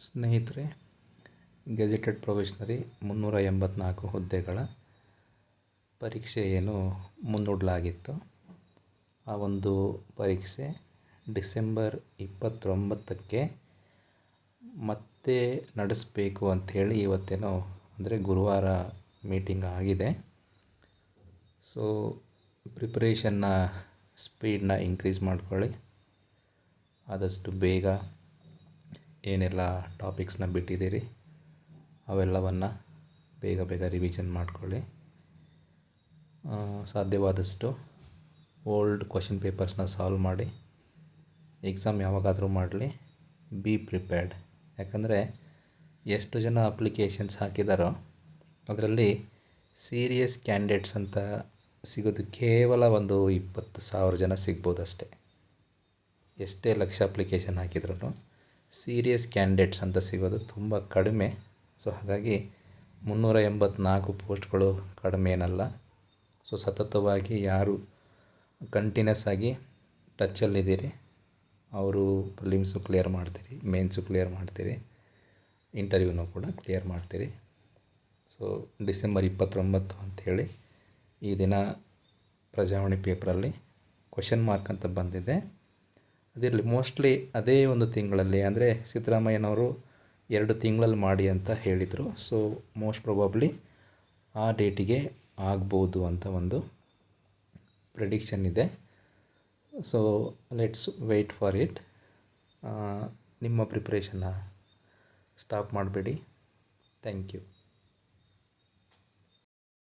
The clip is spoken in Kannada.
ಸ್ನೇಹಿತರೆ ಗೆಜೆಟೆಡ್ ಪ್ರೊಬೇಷನರಿ ಮುನ್ನೂರ ಎಂಬತ್ನಾಲ್ಕು ಹುದ್ದೆಗಳ ಪರೀಕ್ಷೆ ಏನು ಮುಂದೂಡಲಾಗಿತ್ತು. ಆ ಒಂದು ಪರೀಕ್ಷೆ ಡಿಸೆಂಬರ್ ಇಪ್ಪತ್ತೊಂಬತ್ತಕ್ಕೆ ಮತ್ತೆ ನಡೆಸಬೇಕು ಅಂಥೇಳಿ ಇವತ್ತೇನೋ ಅಂದರೆ ಗುರುವಾರ ಮೀಟಿಂಗ್ ಆಗಿದೆ. ಸೊ ಪ್ರಿಪ್ರೇಷನ್ನ ಸ್ಪೀಡನ್ನ ಇನ್ಕ್ರೀಸ್ ಮಾಡ್ಕೊಳ್ಳಿ. ಆದಷ್ಟು ಬೇಗ ಏನೆಲ್ಲ ಟಾಪಿಕ್ಸ್ನ ಬಿಟ್ಟಿದ್ದೀರಿ, ಅವೆಲ್ಲವನ್ನು ಬೇಗ ಬೇಗ ರಿವಿಷನ್ ಮಾಡ್ಕೊಳ್ಳಿ. ಸಾಧ್ಯವಾದಷ್ಟು ಓಲ್ಡ್ ಕ್ವಶನ್ ಪೇಪರ್ಸ್ನ ಸಾಲ್ವ್ ಮಾಡಿ. ಎಕ್ಸಾಮ್ ಯಾವಾಗಾದರೂ ಮಾಡಲಿ ಬಿ ಪ್ರಿಪೇರ್ಡ್ ಯಾಕಂದರೆ ಎಷ್ಟು ಜನ ಅಪ್ಲಿಕೇಶನ್ಸ್ ಹಾಕಿದಾರೋ, ಅದರಲ್ಲಿ ಸೀರಿಯಸ್ ಕ್ಯಾಂಡಿಡೇಟ್ಸ್ ಅಂತ ಸಿಗೋದು ಕೇವಲ ಒಂದು ಇಪ್ಪತ್ತು ಸಾವಿರ ಜನ ಸಿಗ್ಬೋದು ಅಷ್ಟೇ ಎಷ್ಟೇ ಲಕ್ಷ ಅಪ್ಲಿಕೇಶನ್ ಹಾಕಿದ್ರೂ ಸೀರಿಯಸ್ ಕ್ಯಾಂಡಿಡೇಟ್ಸ್ ಅಂತ ಸಿಗೋದು ತುಂಬ ಕಡಿಮೆ. ಸೊ ಹಾಗಾಗಿ ಮುನ್ನೂರ ಎಂಬತ್ನಾಲ್ಕು ಪೋಸ್ಟ್ಗಳು ಕಡಿಮೆ ಏನಲ್ಲ. ಸೊ ಸತತವಾಗಿ ಯಾರು ಕಂಟಿನ್ಯೂಸ್ ಆಗಿ ಟಚ್ಚಲ್ಲಿದ್ದೀರಿ ಅವರು ಪ್ರಿಲಿಮ್ಸು ಕ್ಲಿಯರ್ ಮಾಡ್ತೀರಿ ಮೇನ್ಸು ಕ್ಲಿಯರ್ ಮಾಡ್ತೀರಿ ಇಂಟರ್ವ್ಯೂನೂ ಕೂಡ ಕ್ಲಿಯರ್ ಮಾಡ್ತೀರಿ. ಸೊ ಡಿಸೆಂಬರ್ ಇಪ್ಪತ್ತೊಂಬತ್ತು ಅಂಥೇಳಿ ಈ ದಿನ ಪ್ರಜಾವಾಣಿ ಪೇಪರಲ್ಲಿ ಕ್ವಶನ್ ಮಾರ್ಕ್ ಅಂತ ಬಂದಿದೆ. ಅದಿರಲಿ ಮೋಸ್ಟ್ಲಿ ಅದೇ ಒಂದು ತಿಂಗಳಲ್ಲಿ, ಅಂದರೆ ಸಿದ್ದರಾಮಯ್ಯನವರು ಎರಡು ತಿಂಗಳಲ್ಲಿ ಮಾಡಿ ಅಂತ ಹೇಳಿದರು. ಸೊ ಮೋಸ್ಟ್ ಪ್ರೊಬಬ್ಲಿ ಆ ಡೇಟಿಗೆ ಆಗ್ಬೋದು ಅಂತ ಒಂದು ಪ್ರಿಡಿಕ್ಷನ್ ಇದೆ. So let's wait for it ನಿಮ್ಮ ಪ್ರಿಪ್ರೇಷನ್ನ ಸ್ಟಾಪ್ ಮಾಡಬೇಡಿ. Thank you